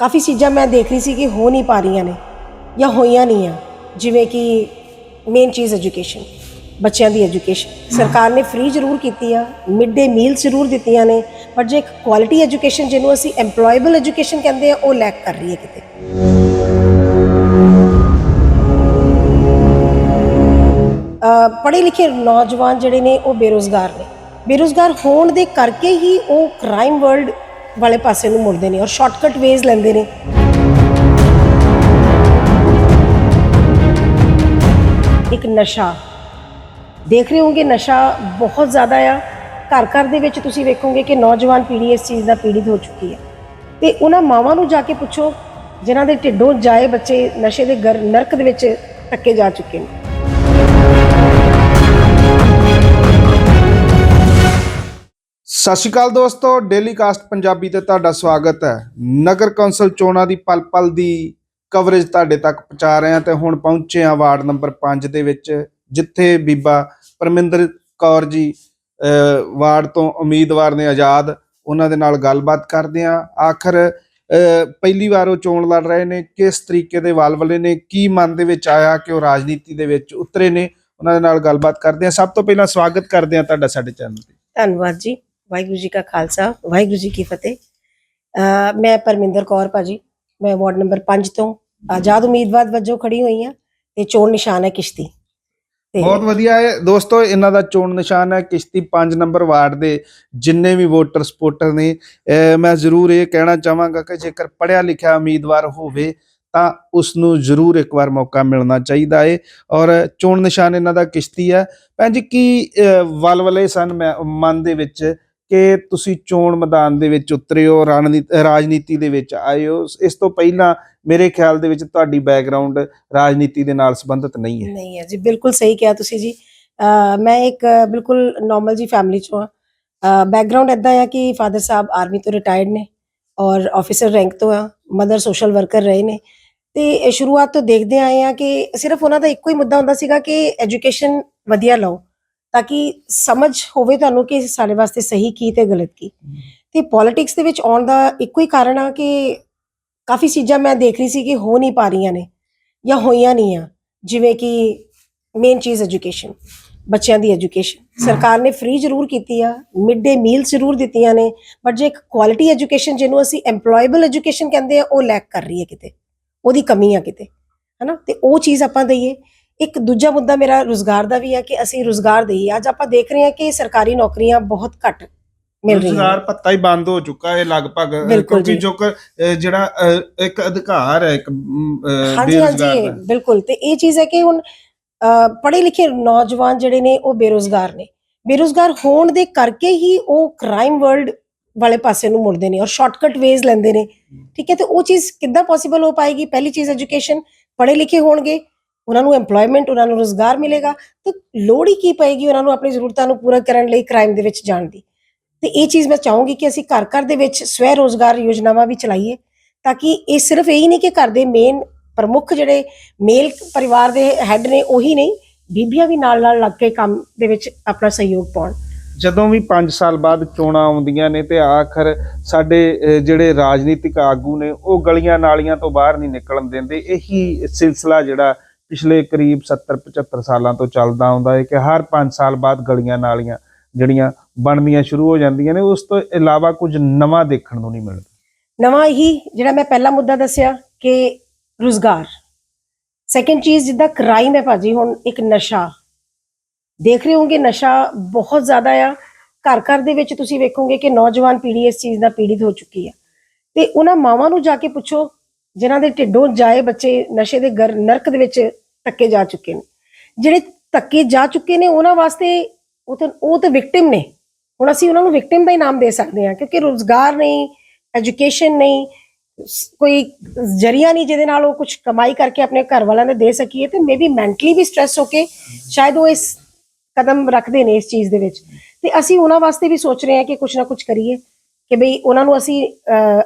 ਕਾਫੀ ਚੀਜ਼ਾਂ ਮੈਂ ਦੇਖ ਰਹੀ ਸੀ ਕਿ ਹੋ ਨਹੀਂ ਪਾ ਰਹੀਆਂ ਨੇ ਜਾਂ ਹੋਈਆਂ ਨਹੀਂ ਆ। ਜਿਵੇਂ ਕਿ ਮੇਨ ਚੀਜ਼ ਐਜੂਕੇਸ਼ਨ ਬੱਚਿਆਂ ਦੀ ਐਜੂਕੇਸ਼ਨ ਸਰਕਾਰ ਨੇ ਫ੍ਰੀ ਜ਼ਰੂਰ ਕੀਤੀ ਆ ਮਿਡ ਡੇ ਮੀਲ ਜ਼ਰੂਰ ਦਿੱਤੀਆਂ ਨੇ, ਪਰ ਜੇ ਕੁਆਲਿਟੀ ਐਜੂਕੇਸ਼ਨ ਜਿਹਨੂੰ ਅਸੀਂ EMPLOYABLE ਐਜੂਕੇਸ਼ਨ ਕਹਿੰਦੇ ਆ, ਉਹ ਲੈਕ ਕਰ ਰਹੀ ਹੈ ਕਿਤੇ। ਪੜ੍ਹੇ ਲਿਖੇ ਨੌਜਵਾਨ ਜਿਹੜੇ ਨੇ, ਉਹ ਬੇਰੋਜ਼ਗਾਰ ਨੇ। ਬੇਰੋਜ਼ਗਾਰ ਹੋਣ ਦੇ ਕਰਕੇ ਹੀ ਉਹ ਕ੍ਰਾਈਮ ਵਰਲਡ ਵਾਲੇ ਪਾਸੇ ਨੂੰ ਮੁੜਦੇ ਨੇ ਔਰ ਸ਼ਾਰਟਕਟ ਵੇਜ਼ ਲੈਂਦੇ ਨੇ। ਇੱਕ ਨਸ਼ਾ। ਦੇਖ ਰਹੇ ਹੋਗੇ ਨਸ਼ਾ ਬਹੁਤ ਜ਼ਿਆਦਾ ਆ। ਘਰ ਘਰ ਦੇ ਵਿੱਚ ਤੁਸੀਂ ਵੇਖੋਗੇ ਕਿ ਨੌਜਵਾਨ ਪੀੜ੍ਹੀ ਇਸ ਚੀਜ਼ ਦਾ ਪੀੜਿਤ ਹੋ ਚੁੱਕੀ ਹੈ। ਤੇ ਉਹਨਾਂ ਮਾਵਾਂ ਨੂੰ ਜਾ ਕੇ ਪੁੱਛੋ, ਜਿਨ੍ਹਾਂ ਦੇ ਢਿੱਡੋਂ ਜਾਏ ਬੱਚੇ ਨਸ਼ੇ ਦੇ ਗਰ ਨਰਕ ਦੇ ਵਿੱਚ ਧੱਕੇ ਜਾ ਚੁੱਕੇ ਨੇ। ਸਤਿ ਸ਼੍ਰੀ ਅਕਾਲ ਦੋਸਤੋ ਡੇਲੀ ਕਾਸਟ ਪੰਜਾਬੀ ਤੇ ਤੁਹਾਡਾ ਸਵਾਗਤ ਹੈ। ਨਗਰ ਕੌਂਸਲ ਚੋਣਾਂ ਦੀ ਪਲ-ਪਲ ਦੀ ਕਵਰੇਜ ਤੁਹਾਡੇ ਤੱਕ ਪਹੁੰਚਾ ਰਹੇ ਹਾਂ ਤੇ ਹੁਣ ਪਹੁੰਚੇ ਹਾਂ ਵਾਰਡ ਨੰਬਰ 5 ਦੇ ਵਿੱਚ, ਜਿੱਥੇ ਬੀਬਾ ਪਰਮਿੰਦਰ ਕੌਰ ਜੀ ਵਾਰਡ ਤੋਂ ਉਮੀਦਵਾਰ ਨੇ ਆਜ਼ਾਦ। ਉਹਨਾਂ ਦੇ ਨਾਲ ਗੱਲਬਾਤ ਕਰਦੇ ਹਾਂ। ਆਖਰ ਪਹਿਲੀ ਵਾਰ ਉਹ ਚੋਣ ਲੜ ਰਹੇ ਨੇ, ਕਿਸ ਤਰੀਕੇ ਦੇ ਵਲਵਲੇ ਨੇ, ਕੀ ਮਨ ਦੇ ਵਿੱਚ ਆਇਆ ਕਿ ਉਹ ਰਾਜਨੀਤੀ ਦੇ ਵਿੱਚ ਉਤਰੇ ਨੇ, ਉਹਨਾਂ ਦੇ ਨਾਲ ਗੱਲਬਾਤ ਕਰਦੇ ਹਾਂ। ਸਭ ਤੋਂ ਪਹਿਲਾਂ ਸਵਾਗਤ ਕਰਦੇ ਹਾਂ ਤੁਹਾਡਾ ਸਾਡੇ ਚੈਨਲ ਤੇ। ਧੰਨਵਾਦ ਜੀ। ਵਾਹਿਗੁਰੂ ਜੀ ਕਾ ਖਾਲਸਾ ਵਾਹਿਗੁਰੂ ਜੀ ਕੀ ਫਤਿਹ। ਮੈਂ ਪਰਮਿੰਦਰ ਕੌਰ ਭਾਜੀ ਮੈਂ ਵਾਰਡ ਨੰਬਰ 5 ਤੋਂ ਆਜ਼ਾਦ ਉਮੀਦਵਾਰ ਵਜੋਂ ਖੜੀ ਹੋਈ ਹਾਂ ਤੇ ਚੋਣ ਨਿਸ਼ਾਨ ਹੈ ਕਿਸ਼ਤੀ। ਬਹੁਤ ਵਧੀਆ ਹੈ। ਦੋਸਤੋ ਇਹਨਾਂ ਦਾ ਚੋਣ ਨਿਸ਼ਾਨ ਹੈ ਕਿਸ਼ਤੀ 5 ਨੰਬਰ ਵਾਰਡ ਦੇ ਜਿੰਨੇ ਵੀ ਵੋਟਰ ਸਪੋਰਟਰ ਨੇ। ਮੈਂ ਜ਼ਰੂਰ ਇਹ ਕਹਿਣਾ ਚਾਹਾਂਗਾ ਕਿ ਜੇਕਰ ਪੜਿਆ ਲਿਖਿਆ ਉਮੀਦਵਾਰ ਹੋਵੇ ਤਾਂ ਉਸ ਨੂੰ ਜ਼ਰੂਰ ਇੱਕ ਵਾਰ ਮੌਕਾ ਮਿਲਣਾ ਚਾਹੀਦਾ ਹੈ ਔਰ ਚੋਣ ਨਿਸ਼ਾਨ ਇਹਨਾਂ ਦਾ ਕਿਸ਼ਤੀ ਹੈ। ਭੈਣ ਜੀ ਕੀ ਅਹ, ਵਲਵਲੇ ਸਨ ਮੈਂ ਮਨ ਦੇ ਵਿੱਚ ਕਿ ਤੁਸੀਂ ਚੋਣ ਮੈਦਾਨ ਦੇ ਵਿੱਚ ਉਤਰੇ ਹੋ ਰਾਜਨੀਤੀ ਦੇ ਵਿੱਚ ਆਏ ਹੋ ਇਸ ਤੋਂ ਪਹਿਲਾਂ ਮੇਰੇ ਖਿਆਲ ਦੇ ਵਿੱਚ ਤੁਹਾਡੀ ਬੈਕਗ੍ਰਾਉਂਡ ਰਾਜਨੀਤੀ ਦੇ ਨਾਲ ਸੰਬੰਧਿਤ ਨਹੀਂ ਹੈ। ਨਹੀਂ ਹੈ ਜੀ, ਬਿਲਕੁਲ ਸਹੀ ਕਿਹਾ ਤੁਸੀਂ ਜੀ। ਮੈਂ ਇੱਕ ਬਿਲਕੁਲ ਨਾਰਮਲ ਜੀ ਫੈਮਿਲੀ ਚੋਂ ਹਾਂ। ਬੈਕਗ੍ਰਾਉਂਡ ਇਦਾਂ ਆ ਕਿ ਫਾਦਰ ਸਾਹਿਬ ਆਰਮੀ ਤੋਂ ਰਿਟਾਇਰਡ ਨੇ ਔਰ ਆਫੀਸਰ ਰੈਂਕ ਤੋਂ ਆ ਮਦਰ ਸੋਸ਼ਲ ਵਰਕਰ ਰਹੇ ਨੇ। ਤੇ ਸ਼ੁਰੂਆਤ ਤੋਂ ਦੇਖਦੇ ਆਏ ਆ ਕਿ ਸਿਰਫ ਉਹਨਾਂ ਦਾ ਇੱਕੋ ਹੀ ਮੁੱਦਾ ਹੁੰਦਾ ਸੀਗਾ ਕਿ ਐਜੂਕੇਸ਼ਨ ਵਧੀਆ ਲਓ। ਤਾਂ ਕਿ ਸਮਝ ਹੋਵੇ ਤੁਹਾਨੂੰ ਕਿ ਸਾਡੇ ਵਾਸਤੇ ਸਹੀ ਕੀ ਤੇ ਗਲਤ ਕੀ। ਤੇ ਪੋਲਿਟਿਕਸ ਦੇ ਵਿੱਚ ਆਉਣ ਦਾ ਇੱਕੋ ਹੀ ਕਾਰਨ ਆ ਕਿ ਕਾਫੀ ਚੀਜ਼ਾਂ ਮੈਂ ਦੇਖ ਰਹੀ ਸੀ ਕਿ ਹੋ ਨਹੀਂ ਪਾ ਰਹੀਆਂ ਨੇ ਜਾਂ ਹੋਈਆਂ ਨਹੀਂ ਆ, ਜਿਵੇਂ ਕਿ ਮੇਨ ਚੀਜ਼ ਐਜੂਕੇਸ਼ਨ ਬੱਚਿਆਂ ਦੀ ਐਜੂਕੇਸ਼ਨ ਸਰਕਾਰ ਨੇ ਫ੍ਰੀ ਜ਼ਰੂਰ ਕੀਤੀ ਆ ਮਿਡ ਡੇ ਮੀਲ ਜ਼ਰੂਰ ਦਿੱਤੀਆਂ ਨੇ ਬਟ ਜੇ ਇੱਕ ਕੁਆਲਿਟੀ ਐਜੂਕੇਸ਼ਨ ਜਿਹਨੂੰ ਅਸੀਂ EMPLOYABLE ਐਜੂਕੇਸ਼ਨ ਕਹਿੰਦੇ ਆ, ਉਹ ਲੈਕ ਕਰ ਰਹੀ ਹੈ ਕਿਤੇ, ਉਹਦੀ ਕਮੀ ਆ ਕਿਤੇ, ਹਨਾ? ਤੇ ਉਹ ਚੀਜ਼ ਆਪਾਂ ਦਈਏ ਇੱਕ ਦੂਜਾ ਮੁੱਦਾ ਮੇਰਾ ਰੋਜ਼ਗਾਰ ਦਾ ਵੀ ਹੈ ਕਿ ਅਸੀਂ ਰੋਜ਼ਗਾਰ ਦਈਏ ਅੱਜ ਆਪਾਂ ਦੇਖ ਰਹੇ ਹਾਂ ਕਿ ਸਰਕਾਰੀ ਨੌਕਰੀਆਂ ਬਹੁਤ ਘੱਟ ਮਿਲ ਰਹੀਆਂ। ਰੁਜ਼ਗਾਰ ਭੱਤਾ ਹੀ ਬੰਦ ਹੋ ਚੁੱਕਾ ਹੈ ਲਗਭਗ ਕਿਉਂਕਿ ਜੀ। ਜਿਹੜਾ ਇੱਕ ਅਧਿਕਾਰ ਹੈ ਇੱਕ ਬੇਰੁਜ਼ਗਾਰ ਹਾਂਜੀ ਦਾ। ਬਿਲਕੁਲ। ਤੇ ਇਹ ਚੀਜ਼ ਹੈ ਕਿ ਹੁਣ ਪੜ੍ਹੇ ਲਿਖੇ ਨੌਜਵਾਨ ਜਿਹੜੇ ਨੇ ਉਹ ਬੇਰੋਜ਼ਗਾਰ ਨੇ। ਬੇਰੋਜ਼ਗਾਰ ਹੋਣ ਦੇ ਕਰਕੇ ਹੀ ਉਹ ਕ੍ਰਾਈਮ ਵਰਲਡ ਵਾਲੇ ਪਾਸੇ ਨੂੰ ਮੁੜਦੇ ਨੇ ਔਰ ਸ਼ਾਰਟਕਟ ਵੇਜ਼ ਲੈਂਦੇ ਨੇ। ਠੀਕ ਹੈ ਤੇ ਉਹ ਚੀਜ਼ ਕਿੱਦਾਂ ਪੋਸੀਬਲ ਹੋ ਪਾਏਗੀ? ਪਹਿਲੀ ਚੀਜ਼ ਐਜੂਕੇਸ਼ਨ ਪੜ੍ਹੇ ਲਿਖੇ ਹੋਣਗੇ। ਉਹਨਾਂ ਨੂੰ EMPLOYMENT, ਉਹਨਾਂ ਨੂੰ ਰੋਜ਼ਗਾਰ ਮਿਲੇਗਾ, ਤਾਂ ਲੋੜ ਹੀ ਕੀ ਪਏਗੀ ਉਹਨਾਂ ਨੂੰ ਆਪਣੀ ਜ਼ਰੂਰਤਾਂ ਨੂੰ ਪੂਰਾ ਕਰਨ ਲਈ ਕ੍ਰਾਈਮ ਦੇ ਵਿੱਚ ਜਾਣ ਦੀ। ਤੇ ਇਹ ਚੀਜ਼ ਮੈਂ ਚਾਹੂੰਗੀ ਕਿ ਅਸੀਂ ਘਰ ਘਰ ਦੇ ਵਿੱਚ ਸਵੈ ਰੋਜ਼ਗਾਰ ਯੋਜਨਾਵਾਂ ਵੀ ਚਲਾਈਏ, ਤਾਂ ਕਿ ਇਹ ਸਿਰਫ ਇਹੀ ਨਹੀਂ ਕਿ ਘਰ ਦੇ ਮੇਨ ਪ੍ਰਮੁੱਖ ਜਿਹੜੇ ਮੇਲ ਪਰਿਵਾਰ ਦੇ ਹੈੱਡ ਨੇ ਉਹੀ ਨਹੀਂ, ਬੀਬੀਆਂ ਵੀ ਨਾਲ ਨਾਲ ਲੱਗ ਕੇ ਕੰਮ ਦੇ ਵਿੱਚ ਆਪਣਾ ਸਹਿਯੋਗ ਪਾਉਣ। ਜਦੋਂ ਵੀ 5 ਸਾਲ ਬਾਅਦ ਚੋਣਾਂ ਆਉਂਦੀਆਂ ਨੇ ਤੇ ਆਖਰ ਸਾਡੇ ਜਿਹੜੇ ਰਾਜਨੀਤਿਕ ਆਗੂ ਨੇ, ਉਹ ਗਲੀਆਂ ਨਾਲੀਆਂ ਤੋਂ ਬਾਹਰ ਨਹੀਂ ਨਿਕਲਣ ਦਿੰਦੇ, ਇਹੀ ਸਿਲਸਿਲਾ ਜਿਹੜਾ ਪਿਛਲੇ ਕਰੀਬ 70 75 ਸਾਲਾਂ ਤੋਂ ਚੱਲਦਾ ਆਉਂਦਾ ਹੈ ਕਿ ਹਰ 5 ਸਾਲ ਬਾਅਦ ਗਲੀਆਂ ਨਾਲੀਆਂ ਜਿਹੜੀਆਂ ਬਣਦੀਆਂ ਸ਼ੁਰੂ ਹੋ ਜਾਂਦੀਆਂ ਨੇ, ਉਸ ਤੋਂ ਇਲਾਵਾ ਕੁਝ ਨਵਾਂ ਦੇਖਣ ਨੂੰ ਨਹੀਂ ਮਿਲਦਾ। ਨਵਾਂ ਹੀ ਜਿਹੜਾ ਮੈਂ ਪਹਿਲਾ ਮੁੱਦਾ ਦੱਸਿਆ ਕਿ ਰੋਜ਼ਗਾਰ। ਸੈਕੰਡ ਚੀਜ਼ ਜਿੱਦਾਂ ਕ੍ਰਾਈਮ ਹੈ ਭਾਜੀ, ਹੁਣ ਇੱਕ ਨਸ਼ਾ। ਦੇਖ ਰਹੇ ਹੋਗੇ ਨਸ਼ਾ ਬਹੁਤ ਜ਼ਿਆਦਾ ਆ। ਘਰ ਘਰ ਦੇ ਵਿੱਚ ਤੁਸੀਂ ਵੇਖੋਗੇ ਕਿ ਨੌਜਵਾਨ ਪੀੜ੍ਹੀ ਇਸ ਚੀਜ਼ ਦਾ ਪੀੜਿਤ ਹੋ ਚੁੱਕੀ ਆ। ਤੇ ਉਹਨਾਂ ਮਾਵਾਂ ਨੂੰ ਜਾ ਕੇ ਪੁੱਛੋ ਜਿਨ੍ਹਾਂ ਦੇ ਢਿੱਡੋਂ ਜਾਏ ਬੱਚੇ ਨਸ਼ੇ ਦੇ ਗਰ, ਨਰਕ ਦੇ ਵਿੱਚ ਧੱਕੇ ਜਾ ਚੁੱਕੇ ਨੇ। ਜਿਹੜੇ ਧੱਕੇ ਜਾ ਚੁੱਕੇ ਨੇ, ਉਹਨਾਂ ਵਾਸਤੇ ਉਹ ਤਾਂ ਉਹ ਤਾਂ ਵਿਕਟਿਮ ਨੇ। ਹੁਣ ਅਸੀਂ ਉਹਨਾਂ ਨੂੰ ਵਿਕਟਿਮ ਦਾ ਹੀ ਨਾਮ ਦੇ ਸਕਦੇ ਹਾਂ, ਕਿਉਂਕਿ ਰੋਜ਼ਗਾਰ ਨਹੀਂ ਐਜੂਕੇਸ਼ਨ ਨਹੀਂ ਕੋਈ ਜਰੀਆ ਨਹੀਂ ਜਿਹਦੇ ਨਾਲ ਉਹ ਕੁਝ ਕਮਾਈ ਕਰਕੇ ਆਪਣੇ ਘਰ ਵਾਲਿਆਂ ਦੇ ਦੇ ਸਕੀਏ ਤੇ ਮੇਬੀ ਮੈਂਟਲੀ ਵੀ ਸਟ੍ਰੈਸ ਹੋ ਕੇ ਸ਼ਾਇਦ ਉਹ ਇਸ ਕਦਮ ਰੱਖਦੇ ਨੇ ਇਸ ਚੀਜ਼ ਦੇ ਵਿੱਚ। ਤੇ ਅਸੀਂ ਉਹਨਾਂ ਵਾਸਤੇ ਵੀ ਸੋਚ ਰਹੇ ਹਾਂ ਕਿ ਕੁਝ ਨਾ ਕੁਝ ਕਰੀਏ ਕਿ ਬਈ ਉਹਨਾਂ ਨੂੰ ਅਸੀਂ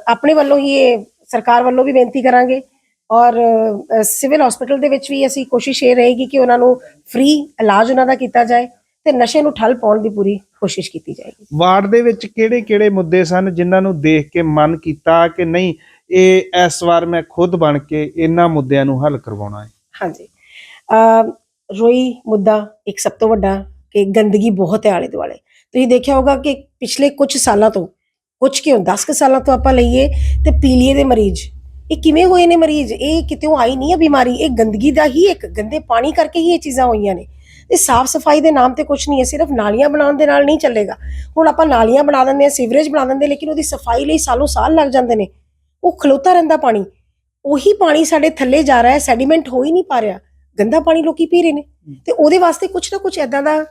ਆਪਣੇ ਵੱਲੋਂ ਹੀ ਇਹ ਸਰਕਾਰ ਵੱਲੋਂ ਵੀ ਬੇਨਤੀ ਕਰਾਂਗੇ ਔਰ ਸਿਵਲ ਹਸਪੀਟਲ ਦੇ ਵਿੱਚ ਵੀ ਅਸੀਂ ਕੋਸ਼ਿਸ਼ ਇਹ ਰਹੇਗੀ ਕਿ ਉਹਨਾਂ ਨੂੰ ਫ੍ਰੀ ਇਲਾਜ ਉਹਨਾਂ ਦਾ ਕੀਤਾ ਜਾਏ ਤੇ ਨਸ਼ੇ ਨੂੰ ਠੱਲ ਪਾਉਣ ਦੀ ਪੂਰੀ ਕੋਸ਼ਿਸ਼ ਕੀਤੀ ਜਾਏਗੀ। ਵਾਰਡ ਦੇ ਵਿੱਚ ਕਿਹੜੇ-ਕਿਹੜੇ ਮੁੱਦੇ ਸਨ ਜਿਨ੍ਹਾਂ ਨੂੰ ਦੇਖ ਕੇ ਮਨ ਕੀਤਾ ਕਿ ਨਹੀਂ ਇਹ ਇਸ ਵਾਰ ਮੈਂ ਖੁਦ ਬਣ ਕੇ ਇਹਨਾਂ ਮੁੱਦਿਆਂ ਨੂੰ ਹੱਲ ਕਰਵਾਉਣਾ ਹੈ? ਹਾਂਜੀ। ਅਮ ਰੋਈ ਮੁੱਦਾ ਇੱਕ ਸਭ ਤੋਂ ਵੱਡਾ ਕਿ ਗੰਦਗੀ ਬਹੁਤ ਹੈ ਆਲੇ ਦੁਆਲੇ ਤੁਸੀਂ ਦੇਖਿਆ ਹੋਗਾ ਕਿ ਪਿਛਲੇ ਕੁਝ ਸਾਲਾਂ ਤੋਂ ਕੁਝ ਕਿਉਂ 10 ਕੁ ਸਾਲਾਂ ਤੋਂ ਆਪਾਂ ਲਈਏ ਤੇ ਪੀਲੀਏ ਦੇ ਮਰੀਜ਼। ਇਹ ਕਿਵੇਂ ਹੋਏ ਨੇ ਮਰੀਜ਼? ਇਹ ਕਿਤੇੋਂ ਆਈ ਨਹੀਂ ਹੈ ਬਿਮਾਰੀ, ਇਹ ਗੰਦਗੀ ਦਾ ਹੀ ਇੱਕ ਗੰਦੇ ਪਾਣੀ ਕਰਕੇ ਹੀ ਇਹ ਚੀਜ਼ਾਂ ਹੋਈਆਂ ਨੇ। ਇਹ ਸਾਫ਼ ਸਫ਼ਾਈ ਦੇ ਨਾਮ ਤੇ ਕੁਝ ਨਹੀਂ ਹੈ, ਸਿਰਫ ਨਾਲੀਆਂ ਬਣਾਉਣ ਦੇ ਨਾਲ ਨਹੀਂ ਚੱਲੇਗਾ। ਹੁਣ ਆਪਾਂ ਨਾਲੀਆਂ ਬਣਾ ਦਿੰਦੇ ਆ ਸੀਵਰੇਜ ਬਣਾ ਦਿੰਦੇ, ਲੇਕਿਨ ਉਹਦੀ ਸਫ਼ਾਈ ਲਈ ਸਾਲੋਂ ਸਾਲ ਲੱਗ ਜਾਂਦੇ ਨੇ। ਉਹ ਖਲੋਤਾ ਰਹਿੰਦਾ ਪਾਣੀ। ਉਹੀ ਪਾਣੀ ਸਾਡੇ ਥੱਲੇ ਜਾ ਰਿਹਾ ਹੈ, ਸੈਡੀਮੈਂਟ ਹੋ ਹੀ ਨਹੀਂ ਪਾ ਰਿਹਾ। ਗੰਦਾ ਪਾਣੀ ਲੋਕੀ ਪੀ ਰਹੇ ਨੇ। ਤੇ ਉਹਦੇ ਵਾਸਤੇ ਕੁਝ ਨਾ ਕੁਝ ਐਦਾਂ ਦਾ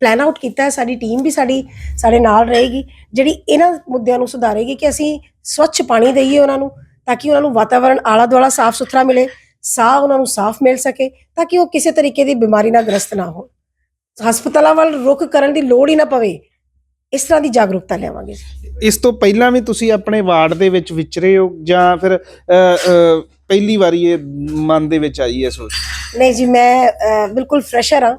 ਪਲਾਨ ਆਊਟ ਕੀਤਾ ਹੈ ਸਾਡੀ ਟੀਮ ਵੀ ਸਾਡੀ ਸਾਡੇ ਨਾਲ ਰਹੇਗੀ ਜਿਹੜੀ ਇਹਨਾਂ ਮੁੱਦਿਆਂ ਨੂੰ ਸੁਧਾਰੇਗੀ ਕਿ ਅਸੀਂ ਸਵੱਛ ਪਾਣੀ ਦਈਏ ਉਹਨਾਂ ਨੂੰ ਤਾਂ ਕਿ ਉਹਨਾਂ ਨੂੰ ਵਾਤਾਵਰਣ ਆਲਾ ਦੁਆਲਾ ਸਾਫ਼ ਸੁਥਰਾ ਮਿਲੇ ਸਾਹ ਉਹਨਾਂ ਨੂੰ ਸਾਫ਼ ਮਿਲ ਸਕੇ ਤਾਂ ਕਿ ਉਹ ਕਿਸੇ ਤਰੀਕੇ ਦੀ ਬਿਮਾਰੀ ਨਾਲ ਗ੍ਰਸਤ ਨਾ ਹੋਣ। ਹਸਪਤਾਲਾਂ ਵੱਲ ਰੁਖ ਕਰਨ ਦੀ ਲੋੜ ਹੀ ਨਾ ਪਵੇ ਇਸ ਤਰ੍ਹਾਂ ਦੀ ਜਾਗਰੂਕਤਾ ਲਿਆਵਾਂਗੇ ਇਸ ਤੋਂ ਪਹਿਲਾਂ ਵੀ ਤੁਸੀਂ ਆਪਣੇ ਵਾਰਡ ਦੇ ਵਿੱਚ ਵਿਚਰੇ ਹੋ ਜਾਂ ਫਿਰ ਪਹਿਲੀ ਵਾਰੀ ਇਹ ਮਨ ਦੇ ਵਿੱਚ ਆਈ ਹੈ ਸੋਚ? ਨਹੀਂ ਜੀ ਮੈਂ ਬਿਲਕੁਲ ਫਰੈਸ਼ਰ ਹਾਂ।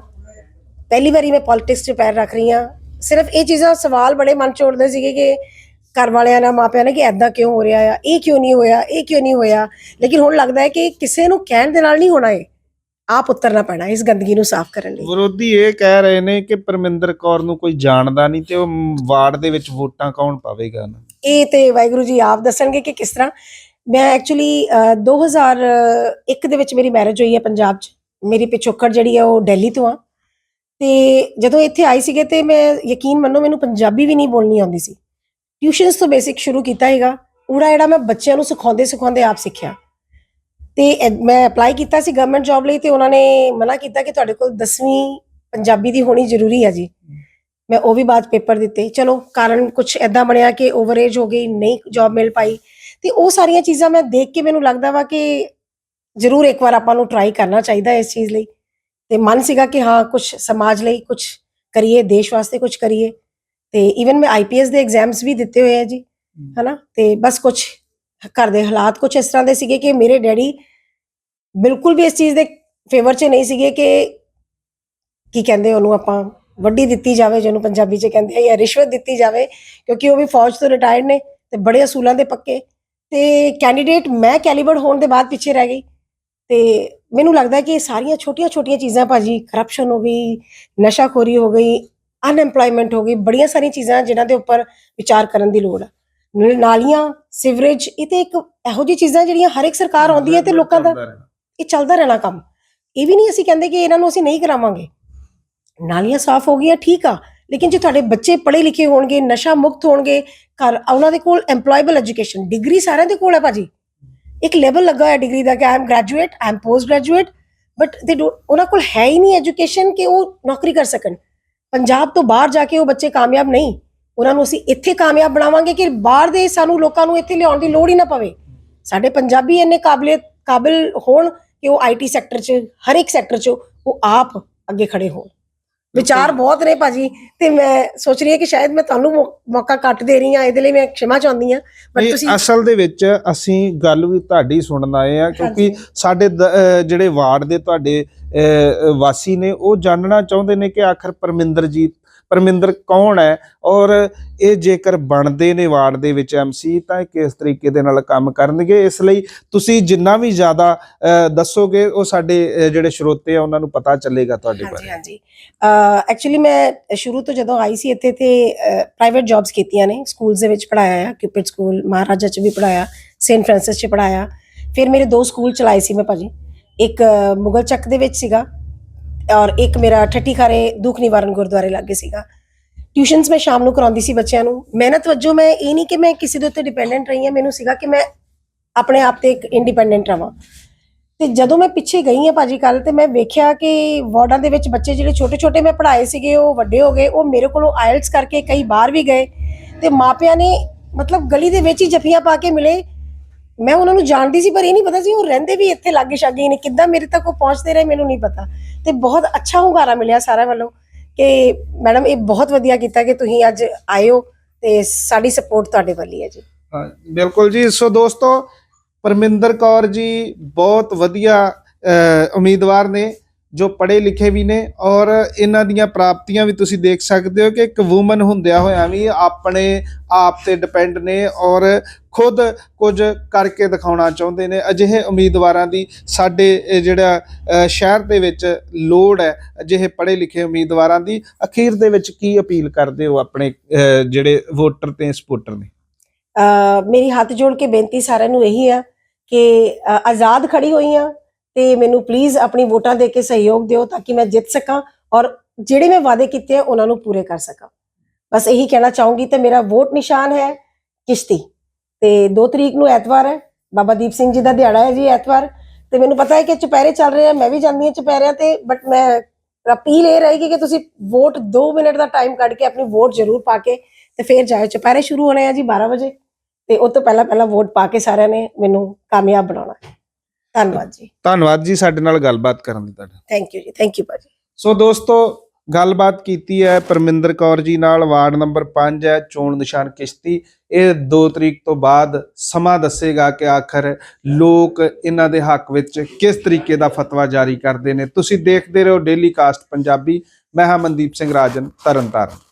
ਪਹਿਲੀ ਵਾਰੀ ਮੈਂ ਪੋਲਿਟਿਕਸ 'ਚ ਪੈਰ ਰੱਖ ਰਹੀ ਹਾਂ। ਸਿਰਫ ਇਹ ਚੀਜ਼ਾਂ ਸਵਾਲ ਬੜੇ ਮਨ 'ਚ ਉੱਠਦੇ ਸੀਗੇ ਕਿ ਘਰ ਵਾਲਿਆਂ ਨਾਲ ਮਾਪਿਆਂ ਨੇ ਕਿ ਐਦਾਂ ਕਿਉਂ ਹੋ ਰਿਹਾ ਆ ਇਹ ਕਿਉਂ ਨਹੀਂ ਹੋਇਆ ਇਹ ਕਿਉਂ ਨਹੀਂ ਹੋਇਆ? ਲੇਕਿਨ ਹੁਣ ਲੱਗਦਾ ਹੈ ਕਿ ਕਿਸੇ ਨੂੰ ਕਹਿਣ ਦੇ ਨਾਲ ਨਹੀਂ ਹੋਣਾ ਇਹ। ਆਪ ਉਤਰਨਾ ਪੈਣਾ ਇਸ ਗੰਦਗੀ ਨੂੰ ਸਾਫ਼ ਕਰਨ ਲਈ। ਵਿਰੋਧੀ ਇਹ ਕਹਿ ਰਹੇ ਨੇ ਕਿ ਪਰਮਿੰਦਰ ਕੌਰ ਨੂੰ ਕੋਈ ਜਾਣਦਾ ਨਹੀਂ ਤੇ ਉਹ ਵਾਰਡ ਦੇ ਵਿੱਚ ਵੋਟਾਂ ਕੌਣ ਪਾਵੇਗਾ ਨਾ? ਇਹ ਤੇ ਵਾਹਿਗੁਰੂ ਜੀ ਆਪ ਦੱਸਣਗੇ ਕਿ ਕਿਸ ਤਰ੍ਹਾਂ। ਮੈਂ ਐਕਚੁਅਲੀ 2001 ਦੇ ਵਿੱਚ ਮੇਰੀ ਮੈਰਿਜ ਹੋਈ ਹੈ ਪੰਜਾਬ 'ਚ। ਮੇਰੀ ਪਿਛੋਕੜ ਜਿਹੜੀ ਹੈ ਉਹ ਦਿੱਲੀ ਤੋਂ ਆ। ਤੇ ਜਦੋਂ ਇੱਥੇ ਆਈ ਸੀਗੇ ਤੇ ਮੈਂ ਯਕੀਨ ਮੰਨੋ ਮੈਨੂੰ ਪੰਜਾਬੀ ਵੀ ਨਹੀਂ ਬੋਲਣੀ ਆਉਂਦੀ ਸੀ। ਟਿਊਸ਼ਨਸ ਤੋਂ ਬੇਸਿਕ ਸ਼ੁਰੂ ਕੀਤਾ ਹੈਗਾ। ਊੜਾ ਜਿਹੜਾ ਮੈਂ ਬੱਚਿਆਂ ਨੂੰ ਸਿਖਾਉਂਦੇ ਸਿਖਾਉਂਦੇ ਆਪ ਸਿੱਖਿਆ। ਤੇ ਇਹ- ਮੈਂ ਅਪਲਾਈ ਕੀਤਾ ਸੀ ਗਵਰਨਮੈਂਟ ਜੌਬ ਲਈ ਤੇ ਉਹਨਾਂ ਨੇ ਮਨਾ ਕੀਤਾ ਕਿ ਤੁਹਾਡੇ ਕੋਲ 10ਵੀਂ ਪੰਜਾਬੀ ਦੀ ਹੋਣੀ ਜ਼ਰੂਰੀ ਹੈ ਜੀ। ਮੈਂ ਉਹ ਵੀ ਬਾਅਦ ਪੇਪਰ ਦਿੱਤੇ। ਚਲੋ, ਕਾਰਨ ਕੁਝ ਐਦਾਂ ਬਣਿਆ ਕਿ ਓਵਰ ਏਜ ਹੋ ਗਈ, ਨਹੀਂ ਜੌਬ ਮਿਲ ਪਾਈ। ਤੇ ਉਹ ਸਾਰੀਆਂ ਚੀਜ਼ਾਂ ਮੈਂ ਦੇਖ ਕੇ ਮੈਨੂੰ ਲੱਗਦਾ ਵਾ ਕਿ ਜ਼ਰੂਰ ਇੱਕ ਵਾਰ ਆਪਾਂ ਨੂੰ ਟਰਾਈ ਕਰਨਾ ਚਾਹੀਦਾ ਇਸ ਚੀਜ਼ ਲਈ। ਤੇ ਮਨ ਸੀਗਾ ਕਿ ਹਾਂ ਕੁਝ ਸਮਾਜ ਲਈ ਕੁਝ ਕਰੀਏ ਦੇਸ਼ ਵਾਸਤੇ ਕੁਝ ਕਰੀਏ। ਤੇ ਇਵਨ ਮੈਂ ਆਈਪੀਐਸ ਦੇ ਐਗਜ਼ਾਮਸ ਵੀ ਦਿੱਤੇ ਹੋਏ ਆ ਜੀ ਹਨਾ? ਤੇ ਬਸ ਕੁਝ ਘਰ ਦੇ ਹਾਲਾਤ ਕੁਝ ਇਸ ਤਰ੍ਹਾਂ ਦੇ ਸੀਗੇ ਕਿ ਮੇਰੇ ਡੈਡੀ ਬਿਲਕੁਲ ਵੀ ਇਸ ਚੀਜ਼ ਦੇ ਫੇਵਰ 'ਚ ਨਹੀਂ ਸੀਗੇ ਕਿ ਕੀ ਕਹਿੰਦੇ ਉਹਨੂੰ ਆਪਾਂ ਵੱਡੀ ਦਿੱਤੀ ਜਾਵੇ ਜਿਹਨੂੰ ਪੰਜਾਬੀ 'ਚ ਕਹਿੰਦੇ ਆ ਜਾਂ ਰਿਸ਼ਵਤ ਦਿੱਤੀ ਜਾਵੇ ਕਿਉਂਕਿ ਉਹ ਵੀ ਫੌਜ ਤੋਂ ਰਿਟਾਇਰਡ ਨੇ ਤੇ ਬੜੇ ਅਸੂਲਾਂ ਦੇ ਪੱਕੇ। ਤੇ ਕੈਂਡੀਡੇਟ ਮੈਂ ਕੈਲੀਬਰ ਹੋਣ ਦੇ ਬਾਅਦ ਪਿੱਛੇ ਰਹਿ ਗਈ। ਤੇ ਮੈਨੂੰ ਲੱਗਦਾ ਹੈ ਕਿ ਇਹ ਸਾਰੀਆਂ ਛੋਟੀਆਂ-ਛੋਟੀਆਂ ਚੀਜ਼ਾਂ ਭਾਜੀ ਕਰਪਸ਼ਨ ਹੋ ਗਈ ਨਸ਼ਾਖੋਰੀ ਹੋ ਗਈ ਅਨਐਮਪਲੋਇਮੈਂਟ ਹੋ ਗਈ ਬੜੀਆਂ ਸਾਰੀਆਂ ਚੀਜ਼ਾਂ ਜਿਨ੍ਹਾਂ ਦੇ ਉੱਪਰ ਵਿਚਾਰ ਕਰਨ ਦੀ ਲੋੜ ਹੈ ਨਾਲੀਆਂ ਸੀਵਰੇਜ ਇਹ ਤੇ ਇੱਕ ਇਹੋ ਜਿਹੀ ਚੀਜ਼ਾਂ ਜਿਹੜੀਆਂ ਹਰ ਇੱਕ ਸਰਕਾਰ ਆਉਂਦੀ ਹੈ ਤੇ ਲੋਕਾਂ ਦਾ ਇਹ ਚੱਲਦਾ ਰਹਿਣਾ ਕੰਮ। ਇਹ ਵੀ ਨਹੀਂ ਅਸੀਂ ਕਹਿੰਦੇ ਕਿ ਇਹਨਾਂ ਨੂੰ ਅਸੀਂ ਨਹੀਂ ਕਰਾਵਾਂਗੇ। ਨਾਲੀਆਂ ਸਾਫ਼ ਹੋ ਗਈਆਂ ਠੀਕ ਆ ਲੇਕਿਨ ਜੇ ਤੁਹਾਡੇ ਬੱਚੇ ਪੜ੍ਹੇ ਲਿਖੇ ਹੋਣਗੇ ਨਸ਼ਾ ਮੁਕਤ ਹੋਣਗੇ ਘਰ ਉਹਨਾਂ ਦੇ ਕੋਲ EMPLOYABLE ਐਜੂਕੇਸ਼ਨ ਡਿਗਰੀ ਸਾਰਿਆਂ ਦੇ ਕੋਲ ਹੈ ਭਾਜੀ। ਇੱਕ ਲੈਵਲ ਲੱਗਾ ਹੋਇਆ ਡਿਗਰੀ ਦਾ ਕਿ I am graduate I am post graduate but ਦੇ ਉਹਨਾਂ ਕੋਲ ਹੈ ਹੀ ਨਹੀਂ ਐਜੂਕੇਸ਼ਨ ਕਿ ਉਹ ਨੌਕਰੀ ਕਰ ਸਕਣ। ਪੰਜਾਬ ਤੋਂ ਬਾਹਰ ਜਾ ਕੇ ਉਹ ਬੱਚੇ ਕਾਮਯਾਬ ਨਹੀਂ। ਉਹਨਾਂ ਨੂੰ ਅਸੀਂ ਇੱਥੇ ਕਾਮਯਾਬ ਬਣਾਵਾਂਗੇ ਕਿ ਬਾਹਰ ਦੇ ਸਾਨੂੰ ਲੋਕਾਂ ਨੂੰ ਇੱਥੇ ਲਿਆਉਣ ਦੀ ਲੋੜ ਹੀ ਨਾ ਪਵੇ। ਸਾਡੇ ਪੰਜਾਬੀ ਇੰਨੇ ਕਾਬਲੀਅਤ ਕਾਬਿਲ ਹੋਣ ਕਿ ਉਹ ਆਈਟੀ ਸੈਕਟਰ 'ਚ, ਹਰ ਇੱਕ ਸੈਕਟਰ 'ਚ ਉਹ ਆਪ ਅੱਗੇ ਖੜੇ ਹੋਣ। ਵਿਚਾਰ ਬਹੁਤ ਨੇ ਭਾਜੀ ਤੇ ਮੈਂ ਸੋਚ ਰਹੀ ਹਾਂ ਕਿ ਸ਼ਾਇਦ ਮੈਂ ਤੁਹਾਨੂੰ ਮੌ- ਮੌਕਾ ਘੱਟ ਦੇ ਰਹੀ ਹਾਂ ਇਹਦੇ ਲਈ ਮੈਂ ਖਿਮਾ ਚਾਹੁੰਦੀ ਹਾਂ ਨਹੀਂ, ਤੁਸੀਂ ਅਸਲ ਦੇ ਵਿੱਚ ਅਸੀਂ ਗੱਲ ਵੀ ਤੁਹਾਡੀ ਸੁਣਨ ਆਏ ਆ ਕਿਉਂਕਿ। ਸਾਡੇ ਦ- ਅਹ ਜਿਹੜੇ ਵਾਰਡ ਦੇ ਤੁਹਾਡੇ ਅਹ, ਵਾਸੀ ਨੇ ਉਹ ਜਾਣਨਾ ਚਾਹੁੰਦੇ ਨੇ ਕਿ ਆਖਰ ਪਰਮਿੰਦਰ ਜੀ ਪਰਮਿੰਦਰ ਕੌਣ ਹੈ? ਔਰ ਇਹ ਜੇਕਰ ਬਣਦੇ ਨੇ ਵਾਰਡ ਦੇ ਵਿੱਚ ਐਮਸੀ ਤਾਂ ਇਹ ਕਿਸ ਤਰੀਕੇ ਦੇ ਨਾਲ ਕੰਮ ਕਰਨਗੇ? ਇਸ ਲਈ ਤੁਸੀਂ ਜਿੰਨਾ ਵੀ ਜ਼ਿਆਦਾ ਦੱਸੋਗੇ ਉਹ ਸਾਡੇ ਜਿਹੜੇ ਸਰੋਤੇ ਆ ਉਹਨਾਂ ਨੂੰ ਪਤਾ ਚੱਲੇਗਾ ਤੁਹਾਡੇ ਹਾਂਜੀ ਬਾਰੇ। ਹਾਂਜੀ। ਐਕਚੁਅਲੀ ਮੈਂ ਸ਼ੁਰੂ ਤੋਂ ਜਦੋਂ ਆਈ ਸੀ ਇੱਥੇ ਤੇ ਪ੍ਰਾਈਵੇਟ ਜੌਬਸ ਕੀਤੀਆਂ ਨੇ। ਸਕੂਲਸ ਦੇ ਵਿੱਚ ਪੜਾਇਆ ਆ ਕਿਊਪਿਡ ਸਕੂਲ ਮਹਾਰਾਜਾ ਚ ਵੀ ਪੜਾਇਆ ਸੇਂਟ ਫ੍ਰਾਂਸਿਸ ਚ ਪੜਾਇਆ ਫਿਰ ਮੇਰੇ ਦੋ ਸਕੂਲ ਚਲਾਏ ਸੀ ਮੈਂ ਭਾਜੀ। ਇੱਕ ਮੁਗਲ ਚੱਕ ਦੇ ਵਿੱਚ ਸੀਗਾ ਔਰ ਇੱਕ ਮੇਰਾ ਠੱਠੀ ਖਾਰੇ ਦੁੱਖ ਨਿਵਾਰਨ ਗੁਰਦੁਆਰੇ ਲਾਗੇ ਸੀਗਾ। ਟਿਊਸ਼ਨਸ ਮੈਂ ਸ਼ਾਮ ਨੂੰ ਕਰਾਉਂਦੀ ਸੀ ਬੱਚਿਆਂ ਨੂੰ। ਮਿਹਨਤ ਵਜੋਂ ਮੈਂ ਇਹ ਨਹੀਂ ਕਿ ਮੈਂ ਕਿਸੇ ਦੇ ਉੱਤੇ ਡਿਪੈਂਡੈਂਟ ਰਹੀ ਹਾਂ। ਮੈਨੂੰ ਸੀਗਾ ਕਿ ਮੈਂ ਆਪਣੇ ਆਪ ਤੇ ਇੱਕ ਇੰਡੀਪੈਂਡੈਂਟ ਰਵਾਂ। ਤੇ ਜਦੋਂ ਮੈਂ ਪਿੱਛੇ ਗਈ ਹਾਂ ਭਾਜੀ ਕੱਲ ਤੇ ਮੈਂ ਵੇਖਿਆ ਕਿ ਵਾਰਡਾਂ ਦੇ ਵਿੱਚ ਬੱਚੇ ਜਿਹੜੇ ਛੋਟੇ ਛੋਟੇ ਮੈਂ ਪੜ੍ਹਾਏ ਸੀਗੇ, ਉਹ ਵੱਡੇ ਹੋ ਗਏ, ਉਹ ਮੇਰੇ ਕੋਲੋਂ ਆਇਲਟਸ ਕਰਕੇ ਕਈ ਬਾਹਰ ਵੀ ਗਏ। ਤੇ ਮਾਪਿਆਂ ਨੇ ਮਤਲਬ ਗਲੀ ਦੇ ਵਿੱਚ ਹੀ ਜੱਫੀਆਂ ਪਾ ਕੇ ਮਿਲੇ। ਮੈਂ ਉਹਨਾਂ ਨੂੰ ਜਾਣਦੀ ਸੀ, ਪਰ ਇਹ ਨਹੀਂ ਪਤਾ ਸੀ ਉਹ ਰਹਿੰਦੇ ਵੀ ਇੱਥੇ ਲਾਗੇ ਛਾਗੇ ਨੇ, ਕਿੱਦਾਂ ਮੇਰੇ ਤੱਕ ਉਹ ਪਹੁੰਚਦੇ ਰਹੇ ਮੈਨੂੰ ਨਹੀਂ ਪਤਾ। ਤੇ ਬਹੁਤ ਅੱਛਾ ਹੁੰਗਾਰਾ ਮਿਲਿਆ ਸਾਰਿਆਂ ਵੱਲੋਂ ਕਿ ਮੈਡਮ ਇਹ ਬਹੁਤ ਵਧੀਆ ਕੀਤਾ ਕਿ ਤੁਸੀਂ ਅੱਜ ਆਏ ਤੇ ਸਾਡੀ ਸਪੋਰਟ ਤੁਹਾਡੇ ਵੱਲ ਹੀ ਹੈ ਜੀ। ਬਿਲਕੁਲ ਜੀ। ਸੋ ਦੋਸਤੋ, ਪਰਮਿੰਦਰ ਕੌਰ ਜੀ ਬਹੁਤ ਵਧੀਆ ਉਮੀਦਵਾਰ ਨੇ। ਜੋ ਪੜ੍ਹੇ ਲਿਖੇ ਵੀ ਨੇ ਔਰ ਇਹਨਾਂ ਦੀਆਂ ਪ੍ਰਾਪਤੀਆਂ ਵੀ ਤੁਸੀਂ ਦੇਖ ਸਕਦੇ ਹੋ ਕਿ ਇੱਕ ਔਮਨ ਹੁੰਦਿਆਂ ਹੋਇਆ ਵੀ ਆਪਣੇ ਆਪ ਤੇ ਡਿਪੈਂਡ ਨੇ ਔਰ ਖੁਦ ਕੁਝ ਕਰਕੇ ਦਿਖਾਉਣਾ ਚਾਹੁੰਦੇ ਨੇ। ਅਜਿਹੇ ਉਮੀਦਵਾਰਾਂ ਦੀ ਸਾਡੇ ਜਿਹੜਾ ਸ਼ਹਿਰ ਦੇ ਵਿੱਚ ਲੋੜ ਹੈ ਅਜਿਹੇ ਪੜ੍ਹੇ ਲਿਖੇ ਉਮੀਦਵਾਰਾਂ ਦੀ। ਅਖੀਰ ਦੇ ਵਿੱਚ ਕੀ ਅਪੀਲ ਕਰਦੇ ਹੋ ਆਪਣੇ ਜਿਹੜੇ ਵੋਟਰ ਤੇ ਸਪੋਰਟਰ ਨੇ? ਮੇਰੀ ਹੱਥ ਜੋੜ ਕੇ ਬੇਨਤੀ ਸਾਰਿਆਂ ਨੂੰ ਇਹੀ ਆ ਕਿ ਆਜ਼ਾਦ ਖੜੀ ਹੋਈ ਆ ਤੇ ਮੈਨੂੰ ਪਲੀਜ਼ ਆਪਣੀ ਵੋਟਾਂ ਦੇ ਕੇ ਸਹਿਯੋਗ ਦਿਓ ਤਾਂ ਕਿ ਮੈਂ ਜਿੱਤ ਸਕਾਂ ਔਰ ਜਿਹੜੇ ਮੈਂ ਵਾਅਦੇ ਕੀਤੇ ਆ, ਉਹਨਾਂ ਨੂੰ ਪੂਰੇ ਕਰ ਸਕਾਂ। ਬਸ ਇਹੀ ਕਹਿਣਾ ਚਾਹੂੰਗੀ ਤੇ ਮੇਰਾ ਵੋਟ ਨਿਸ਼ਾਨ ਹੈ ਕਿਸ਼ਤੀ। ਤੇ 2 ਤਰੀਕ ਨੂੰ ਐਤਵਾਰ ਹੈ, ਬਾਬਾ ਦੀਪ ਸਿੰਘ ਜੀ ਦਾ ਦਿਹਾੜਾ ਹੈ ਜੀ ਐਤਵਾਰ। ਤੇ ਮੈਨੂੰ ਪਤਾ ਹੈ ਕਿ ਚੁਪਹਿਰੇ ਚੱਲ ਰਹੇ ਆ, ਮੈਂ ਵੀ ਜਾਂਦੀ ਹਾਂ ਚੁਪਹਿਰਿਆਂ ਤੇ ਬਟ ਮੈਂ ਅਪੀਲ ਇਹ ਰਹੇਗੀ ਕਿ ਤੁਸੀਂ ਵੋਟ 2 ਮਿੰਟ ਦਾ ਟਾਈਮ ਕੱਢ ਕੇ ਆਪਣੀ ਵੋਟ ਜ਼ਰੂਰ ਪਾ ਕੇ ਤੇ ਫਿਰ ਜਾਇਓ। ਚੁਪਹਿਰੇ ਸ਼ੁਰੂ ਹੋਣੇ ਆ ਜੀ 12 ਵਜੇ ਤੇ ਉਹ ਤੋਂ ਪਹਿਲਾਂ ਪਹਿਲਾਂ ਵੋਟ ਪਾ ਕੇ ਸਾਰਿਆਂ ਨੇ ਮੈਨੂੰ ਕਾਮਯਾਬ ਬਣਾਉਣਾ। ਧੰਨਵਾਦ ਜੀ। ਧੰਨਵਾਦ ਜੀ ਸਾਡੇ ਨਾਲ ਗੱਲਬਾਤ ਕਰਨ ਲਈ ਤੁਹਾਡਾ। ਥੈਂਕ ਯੂ ਜੀ ਥੈਂਕ ਯੂ ਭਾਜੀ। ਸੋ ਦੋਸਤੋ ਗੱਲਬਾਤ ਕੀਤੀ ਹੈ ਪਰਮਿੰਦਰ ਕੌਰ ਜੀ ਨਾਲ ਵਾਰਡ ਨੰਬਰ 5 ਹੈ ਚੋਣ ਨਿਸ਼ਾਨ ਕਿਸ਼ਤੀ। ਇਹ 2 ਤਰੀਕ ਤੋਂ ਬਾਅਦ ਸਮਾਂ ਦੱਸੇਗਾ ਕਿ ਆਖਰ ਲੋਕ ਇਹਨਾਂ ਦੇ ਹੱਕ ਵਿੱਚ ਕਿਸ ਤਰੀਕੇ ਦਾ ਫਤਵਾ ਜਾਰੀ ਕਰਦੇ ਨੇ। ਤੁਸੀਂ ਦੇਖਦੇ ਰਹੋ ਡੇਲੀ ਕਾਸਟ ਪੰਜਾਬੀ। ਮੈਂ ਹਾਂ ਮਨਦੀਪ ਸਿੰਘ ਰਾਜਨ ਤਰਨਤਾਰਨ।